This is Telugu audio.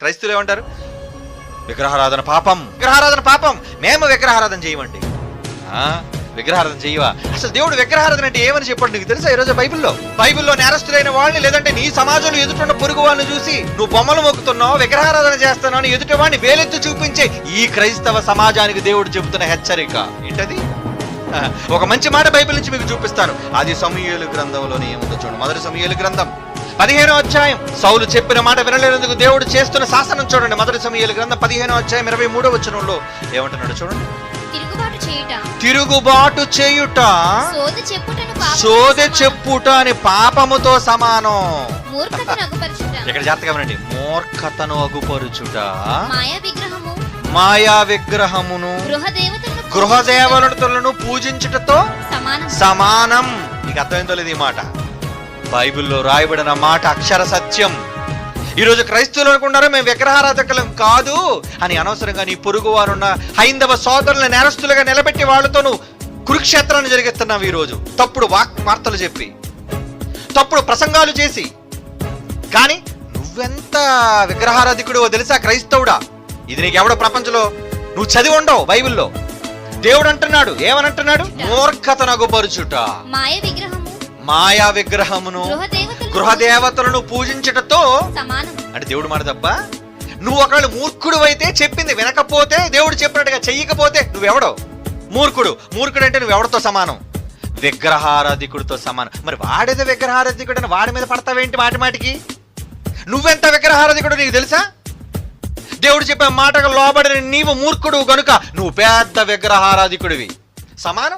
క్రైస్తువులు ఏమంటారు? విగ్రహారాధన పాపం. విగ్రహారాధన పాపం. మేము విగ్రహారాధన చేయమండి. ఆ, విగ్రహారాధన చేయవా? అసలు దేవుడు విగ్రహారాధన అంటే ఏమని చెప్పండి? నీకు తెలుసా ఈరోజు బైబిల్లో? బైబిల్లో నేరస్తులైన వాళ్ళని లేదంటే నీ సమాజంలో ఎదుటిన్న పొరుగు వాళ్ళని చూసి నువ్వు బొమ్మలు మొక్కుతున్నావు విగ్రహారాధన చేస్తున్నావు అని ఎదుటి వాడిని వేలెత్తి చూపించే ఈ క్రైస్తవ సమాజానికి దేవుడు చెబుతున్న హెచ్చరిక. ఏంటది? ఒక మంచి మాట బైబిల్ నుంచి మీకు చూపిస్తాను. అది సమూయేలు గ్రంథంలోనే ఏముందో చూడండి. మొదటి సమూయేలు గ్రంథం. పదిహేనో అధ్యాయం. సౌలు చెప్పిన మాట వినలేనందుకు దేవుడు చేస్తున్న శాసనం చూడండి. మొదటి సమూయేలు గ్రంథం పదిహేనో అధ్యాయం ఇరవై మూడో వచనంలో ఏమంటున్నాడు చూడండి. తిరుగుబాటు చేయుట. సోది. చెప్పుట అని పాపముతో సమానం. ఇక్కడ జాగ్రత్తగా వినండి. మూర్ఖతను అగుపరుచుట. మాయా విగ్రహము. మాయా విగ్రహమును. గృహ దేవతలను గృహ దేవతలను పూజించుటతో సమానం. సమానం. నీకు అర్థమైందో లేదు ఈ మాట. బైబిల్లో రాయబడిన మాట అక్షర సత్యం. ఈరోజు క్రైస్తవులు అనుకున్నారు మేము విగ్రహారాధకులం కాదు అని అనవసరంగా నీ పొరుగు వారున్న హైందవ సోదరుల నేరస్తులుగా నిలబెట్టి వాళ్ళతో నువ్వు కురుక్షేత్రాన్ని జరిగిస్తున్నావు ఈరోజు. తప్పుడు వాక్ వార్తలు చెప్పి తప్పుడు ప్రసంగాలు చేసి. కానీ నువ్వెంత విగ్రహారాధికుడు తెలుసా క్రైస్తవుడా? ఇది నీకెవడో ప్రపంచంలో నువ్వు చదివి ఉండవు బైబిల్లో. దేవుడు అంటున్నాడు ఏమనంటున్నాడు మూర్ఖతనగుపరుచుట. మాయ విగ్రహము మాయా విగ్రహమును గృహ దేవతలను గృహ దేవతలను పూజించటతో అంటే దేవుడు మాట తప్ప నువ్వు ఒకవేళ మూర్ఖుడు అయితే చెప్పింది వినకపోతే దేవుడు చెప్పినట్టుగా చెయ్యకపోతే నువ్వెవడో? మూర్ఖుడు. మూర్ఖుడు అంటే నువ్వెవడితో సమానం? విగ్రహారాధికుడితో సమానం. మరి వాడేదో విగ్రహారాధికుడు అని వాడి మీద పడతావేంటి మాటి మాటికి? నువ్వెంత విగ్రహారాధికుడు నీకు తెలుసా? దేవుడు చెప్పే మాటకు లోబడిన నీవు మూర్ఖుడు గనుక నువ్వు పెద్ద విగ్రహారాధికుడివి. సమానం?